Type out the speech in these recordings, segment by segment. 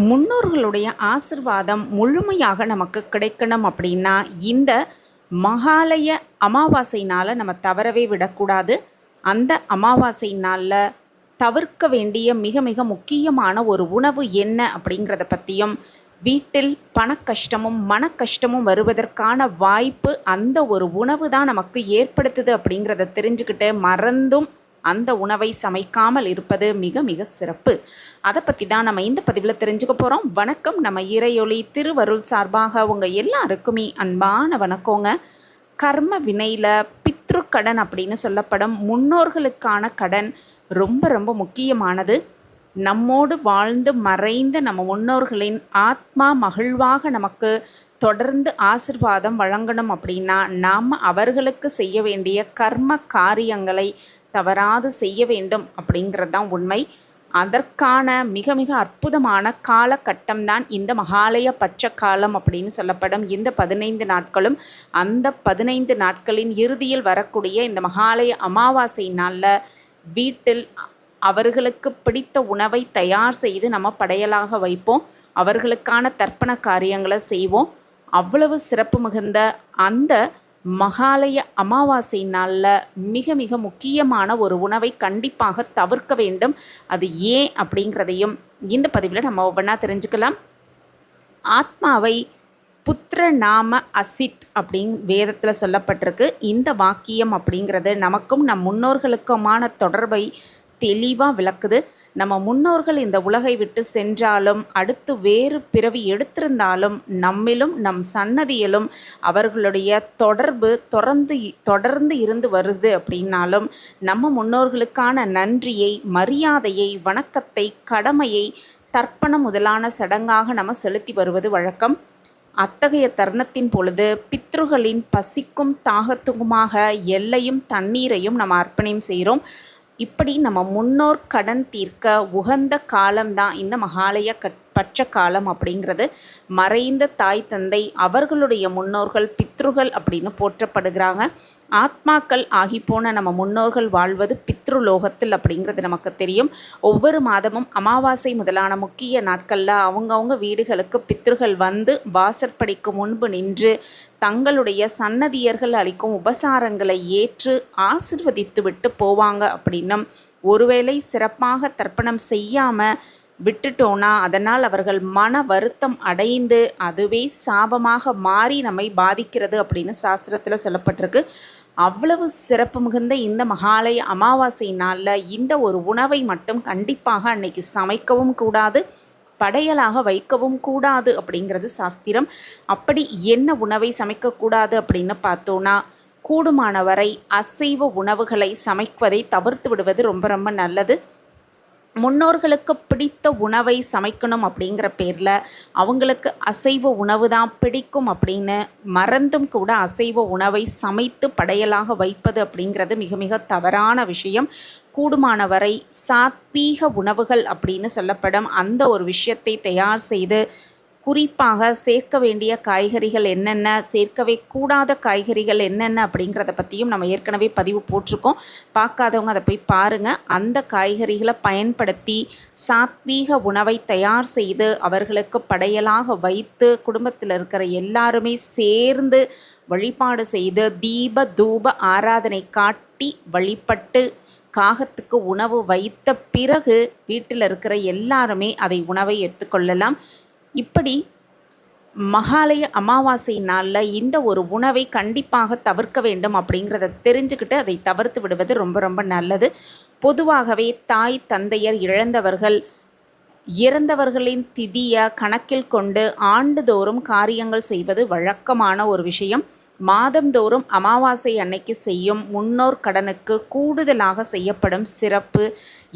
முன்னோர்களுடைய ஆசிர்வாதம் முழுமையாக நமக்கு கிடைக்கணும் அப்படின்னா இந்த மகாலய அமாவாசைனால் நம்ம தவறவே விடக்கூடாது. அந்த அமாவாசை நாளில் தவிர்க்க வேண்டிய மிக மிக முக்கியமான ஒரு உணவு என்ன அப்படிங்கிறத பற்றியும் வீட்டில் பணக்கஷ்டமும் மனக்கஷ்டமும் வருவதற்கான வாய்ப்பு அந்த ஒரு உணவு தான் நமக்கு ஏற்படுத்துது அப்படிங்கிறத தெரிஞ்சுக்கிட்டு மறந்தும் அந்த உணவை சமைக்காமல் இருப்பது மிக மிக சிறப்பு. அதை பற்றி தான் நம்ம இந்த பதிவில் தெரிஞ்சுக்க போகிறோம் வணக்கம். நம்ம இறையொளி திருவருள் சார்பாக உங்கள் எல்லாருக்குமே அன்பான வணக்கங்க. கர்ம வினையில் பித்ருக்கடன் அப்படின்னு சொல்லப்படும் முன்னோர்களுக்கான கடன் ரொம்ப ரொம்ப முக்கியமானது. நம்மோடு வாழ்ந்து மறைந்த நம்ம முன்னோர்களின் ஆத்மா மகிழ்வாக நமக்கு தொடர்ந்து ஆசிர்வாதம் வழங்கணும் அப்படின்னா நாம் அவர்களுக்கு செய்ய வேண்டிய கர்ம காரியங்களை தவறாது செய்ய வேண்டும் அப்படிங்கிறது தான் உண்மை. அதற்கான மிக மிக அற்புதமான காலகட்டம் தான் இந்த மகாலய பட்ச காலம் அப்படின்னு சொல்லப்படும். இந்த பதினைந்து நாட்களும் அந்த பதினைந்து நாட்களின் இறுதியில் வரக்கூடிய இந்த மகாலய அமாவாசை நாளில் வீட்டில் அவர்களுக்கு பிடித்த உணவை தயார் செய்து நம்ம படையலாக வைப்போம். அவர்களுக்கான தர்ப்பண காரியங்களை செய்வோம். அவ்வளவு சிறப்பு மிகுந்த அந்த மகாலய அமாவாசை நாளில் மிக மிக முக்கியமான ஒரு உணவை கண்டிப்பாக தவிர்க்க வேண்டும். அது ஏன் அப்படிங்கிறதையும் இந்த பதிவில் நம்ம ஒவ்வொன்றா தெரிஞ்சுக்கலாம். ஆத்மாவை புத்திர நாம அசித் அப்படிங் வேதத்தில் சொல்லப்பட்டிருக்கு. இந்த வாக்கியம் அப்படிங்கிறது நமக்கும் நம் முன்னோர்களுக்குமான தொடர்பை தெளிவாக விளக்குது. நம்ம முன்னோர்கள் இந்த உலகை விட்டு சென்றாலும் அடுத்து வேறு பிறவி எடுத்திருந்தாலும் நம்மிலும் நம் சன்னதியிலும் அவர்களுடைய தொடர்பு தொடர்ந்து தொடர்ந்து இருந்து வருது அப்படின்னாலும் நம்ம முன்னோர்களுக்கான நன்றியை மரியாதையை வணக்கத்தை கடமையை தர்ப்பணம் முதலான சடங்காக நம்ம செலுத்தி வருவது வழக்கம். அத்தகைய தருணத்தின் பொழுது பித்ருகளின் பசிக்கும் தாகத்துக்குமாக எல்லையும் தண்ணீரையும் நம்ம அர்ப்பணம் செய்கிறோம். இப்படி நம்ம முன்னோர் கடன் தீர்க்க உகந்த காலம்தான் இந்த மகாலய கட் பட்ச காலம் அப்படிங்கிறது மறைந்த தாய் தந்தை அவர்களுடைய முன்னோர்கள் பித்ருகள் அப்படின்னு போற்றப்படுகிறாங்க. ஆத்மாக்கள் ஆகி போன நம்ம முன்னோர்கள் வாழ்வது பித்ருலோகத்தில் அப்படிங்கிறது நமக்கு தெரியும். ஒவ்வொரு மாதமும் அமாவாசை முதலான முக்கிய நாட்களில் அவங்கவுங்க வீடுகளுக்கு பித்ருகள் வந்து வாசற்படிக்கு முன்பு நின்று தங்களுடைய சன்னதியர்கள் அளிக்கும் உபசாரங்களை ஏற்று ஆசிர்வதித்து விட்டு போவாங்க அப்படின்னும். ஒருவேளை சிறப்பாக தர்ப்பணம் செய்யாமல் விட்டுட்டோன்னா அதனால் அவர்கள் மன வருத்தம் அடைந்து அதுவே சாபமாக மாறி நம்மை பாதிக்கிறது அப்படின்னு சாஸ்திரத்தில் சொல்லப்பட்டிருக்கு. அவ்வளவு சிறப்பு மிகுந்த இந்த மகாலய அமாவாசை நாளில் இந்த ஒரு உணவை மட்டும் கண்டிப்பாக அன்னைக்கு சமைக்கவும் கூடாது படையலாக வைக்கவும் கூடாது அப்படிங்கிறது சாஸ்திரம். அப்படி என்ன உணவை சமைக்கக்கூடாது அப்படின்னு பார்த்தோன்னா கூடுமான வரை அசைவ உணவுகளை சமைப்பதை தவிர்த்து விடுவது ரொம்ப ரொம்ப நல்லது. முன்னோர்களுக்கு பிடித்த உணவை சமைக்கணும் அப்படிங்கிற பேரில் அவங்களுக்கு அசைவ உணவு தான் பிடிக்கும் அப்படின்னு மறந்தும் கூட அசைவ உணவை சமைத்து படையலாக வைப்பது அப்படிங்கிறது மிக மிக தவறான விஷயம். கூடுமான வரை சாத்வீக உணவுகள் அப்படின்னு சொல்லப்படும் அந்த ஒரு விஷயத்தை தயார் செய்து குறிப்பாக சேர்க்க வேண்டிய காய்கறிகள் என்னென்ன சேர்க்கவே கூடாத காய்கறிகள் என்னென்ன அப்படிங்கிறத பற்றியும் நம்ம ஏற்கனவே பதிவு போட்டிருக்கோம். பார்க்காதவங்க அதை போய் பாருங்கள் அந்த காய்கறிகளை பயன்படுத்தி சாத்வீக உணவை தயார் செய்து அவர்களுக்கு படையலாக வைத்து குடும்பத்தில் இருக்கிற எல்லாருமே சேர்ந்து வழிபாடு செய்து தீப தூப ஆராதனை காட்டி வழிபட்டு காகத்துக்கு உணவு வைத்த பிறகு வீட்டில் இருக்கிற எல்லாருமே அதை உணவை எடுத்துக்கொள்ளலாம் இப்படி மகாலய அமாவாசை நாளில் இந்த ஒரு உணவை கண்டிப்பாக தவிர்க்க வேண்டும் அப்படிங்கிறத தெரிஞ்சுக்கிட்டு அதை தவிர்த்து விடுவது ரொம்ப ரொம்ப நல்லது. பொதுவாகவே தாய் தந்தையர் இழந்தவர்கள் இறந்தவர்களின் திதியை கணக்கில் கொண்டு ஆண்டுதோறும் காரியங்கள் செய்வது வழக்கமான ஒரு விஷயம். மாதந்தோறும் அமாவாசை அன்னைக்கு செய்யும் முன்னோர் கடனுக்கு கூடுதலாக செய்யப்படும் சிறப்பு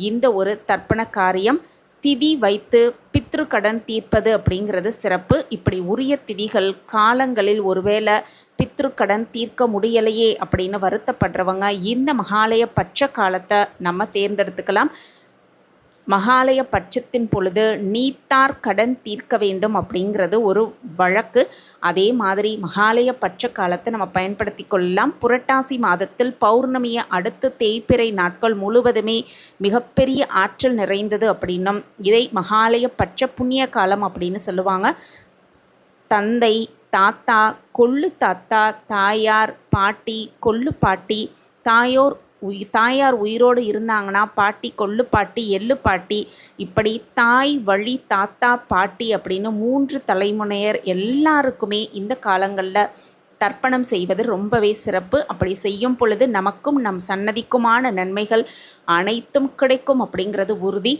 இந்த ஒரு தர்ப்பண காரியம். திதி வைத்து பித்ரு கடன் தீர்ப்பது அப்படிங்கிறது சிறப்பு. இப்படி உரிய திதிகள் காலங்களில் ஒருவேளை பித்ரு கடன் தீர்க்க முடியலையே அப்படின்னு வருத்தப்படுறவங்க இந்த மகாலய பட்ச காலத்தை நம்ம தேர்ந்தெடுத்துக்கலாம். மகாலய பட்சத்தின் பொழுது நீத்தார் கடன் தீர்க்க வேண்டும் அப்படிங்கிறது ஒரு வழக்கு. அதே மாதிரி மகாலய பட்ச காலத்தை நம்ம பயன்படுத்தி கொள்ளலாம். புரட்டாசி மாதத்தில் பௌர்ணமியை அடுத்து தேய்பிறை நாட்கள் முழுவதுமே மிகப்பெரிய ஆற்றல் நிறைந்தது அப்படின்னும் இதை மகாலய பட்ச புண்ணிய காலம் அப்படின்னு சொல்லுவாங்க. தந்தை தாத்தா கொள்ளு தாத்தா தாயார் பாட்டி கொள்ளு பாட்டி தாயோர் உயி தாயார் உயிரோடு இருந்தாங்கன்னா பாட்டி கொள்ளு பாட்டி எள்ளு பாட்டி இப்படி தாய் வழி தாத்தா பாட்டி அப்படின்னு மூன்று தலைமுனையர் எல்லாருக்குமே இந்த காலங்களில் தர்ப்பணம் செய்வது ரொம்பவே சிறப்பு. அப்படி செய்யும் பொழுது நமக்கும் நம் சன்னதிக்குமான நன்மைகள் அனைத்தும் கிடைக்கும் அப்படிங்கிறது உறுதி.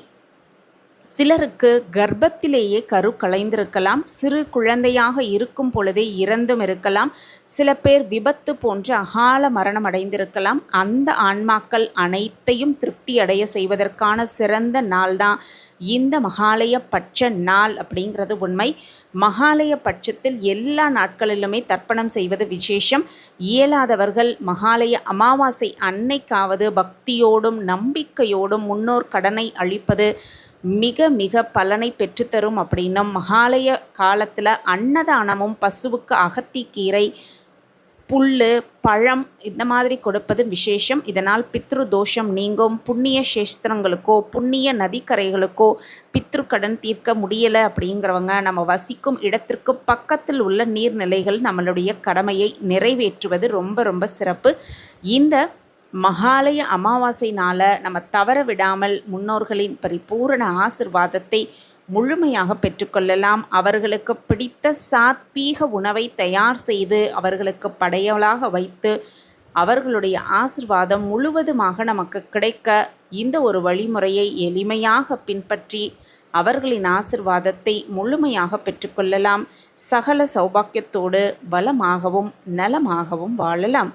சிலருக்கு கர்ப்பத்திலேயே கரு கலைந்திருக்கலாம் சிறு குழந்தையாக இருக்கும் பொழுதே இறந்தும் இருக்கலாம் சில பேர் விபத்து போன்ற அகால மரணம் அடைந்திருக்கலாம். அந்த ஆன்மாக்கள் அனைத்தையும் திருப்தி அடைய செய்வதற்கான சிறந்த நாள் தான் இந்த மகாலய பட்ச நாள் அப்படிங்கிறது உண்மை. மகாலய பட்சத்தில் எல்லா நாட்களிலுமே தர்ப்பணம் செய்வது விசேஷம். இயலாதவர்கள் மகாலய அமாவாசை அன்னைக்காவது பக்தியோடும் நம்பிக்கையோடும் முன்னோர் கடனை அழிப்பது மிக மிக பலனை பெற்றுத்தரும் அப்படின்னும் மகாலய காலத்தில் அன்னதானமும் பசுவுக்கு அகத்திக்கீரை புல் பழம் இந்த மாதிரி கொடுப்பது விசேஷம். இதனால் பித்ரு தோஷம் நீங்கும். புண்ணிய சேஸ்திரங்களுக்கோ புண்ணிய நதிக்கரைகளுக்கோ பித்ருக்கடன் தீர்க்க முடியலை அப்படிங்கிறவங்க நம்ம வசிக்கும் இடத்திற்கு பக்கத்தில் உள்ள நீர்நிலைகள் நம்மளுடைய கடமையை நிறைவேற்றுவது ரொம்ப ரொம்ப சிறப்பு. இந்த மகாலய அமாவாசை நாளை நம்ம தவற விடாமல் முன்னோர்களின் பரிபூரண ஆசிர்வாதத்தை முழுமையாக பெற்றுக்கொள்ளலாம். அவர்களுக்கு பிடித்த சாத்வீக உணவை தயார் செய்து அவர்களுக்கு படையலாக வைத்து அவர்களுடைய ஆசிர்வாதம் முழுவதுமாக நமக்கு கிடைக்க இந்த ஒரு வழிமுறையை எளிமையாக பின்பற்றி அவர்களின் ஆசிர்வாதத்தை முழுமையாக பெற்றுக்கொள்ளலாம். சகல சௌபாக்கியத்தோடு பலமாகவும் நலமாகவும் வாழலாம்.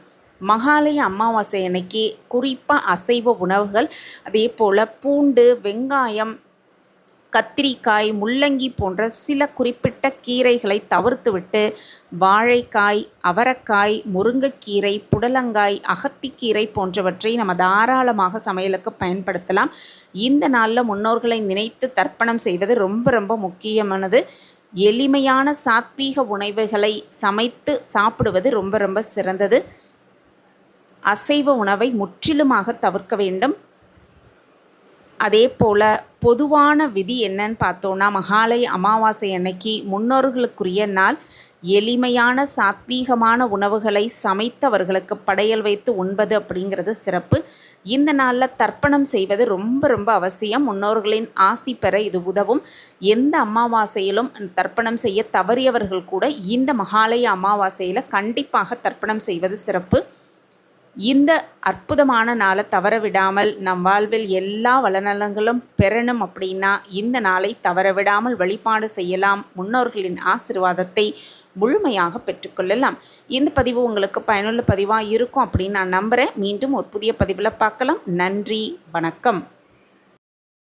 மகாலய அமாவாசை அன்னைக்கு குறிப்பாக அசைவ உணவுகள் அதே போல் பூண்டு வெங்காயம் கத்திரிக்காய் முள்ளங்கி போன்ற சில குறிப்பிட்ட கீரைகளை தவிர்த்துவிட்டு வாழைக்காய் அவரைக்காய் முருங்கைக்கீரை புடலங்காய் அகத்திக்கீரை போன்றவற்றை நம்ம தாராளமாக சமையலுக்கு பயன்படுத்தலாம். இந்த நாளில் முன்னோர்களை நினைத்து தர்ப்பணம் செய்வது ரொம்ப ரொம்ப முக்கியமானது. எளிமையான சாத்வீக உணவுகளை சமைத்து சாப்பிடுவது ரொம்ப ரொம்ப சிறந்தது. அசைவ உணவை முற்றிலுமாக தவிர்க்க வேண்டும். அதே போல் பொதுவான விதி என்னன்னு பார்த்தோன்னா மகாலய அமாவாசை அன்னைக்கு முன்னோர்களுக்குரிய நாள் எளிமையான சாத்வீகமான உணவுகளை சமைத்தவர்களுக்கு படையல் வைத்து உண்பது அப்படிங்கிறது சிறப்பு. இந்த நாளில் தர்ப்பணம் செய்வது ரொம்ப ரொம்ப அவசியம். முன்னோர்களின் ஆசி பெற இது உதவும். எந்த அமாவாசையிலும் தர்ப்பணம் செய்ய தவறியவர்கள் கூட இந்த மகாலய அமாவாசையில் கண்டிப்பாக தர்ப்பணம் செய்வது சிறப்பு. இந்த அற்புதமான நாளை தவற விடாமல் நம் வாழ்வில் எல்லா வளநலங்களும் பெறணும் அப்படின்னா இந்த நாளை தவற விடாமல் வழிபாடு செய்யலாம். முன்னோர்களின் ஆசிர்வாதத்தை முழுமையாக பெற்றுக்கொள்ளலாம். இந்த பதிவு உங்களுக்கு பயனுள்ள பதிவாக இருக்கும் அப்படின்னு நான் நம்புகிறேன் மீண்டும் ஒரு புதிய பதிவில் பார்க்கலாம். நன்றி வணக்கம்.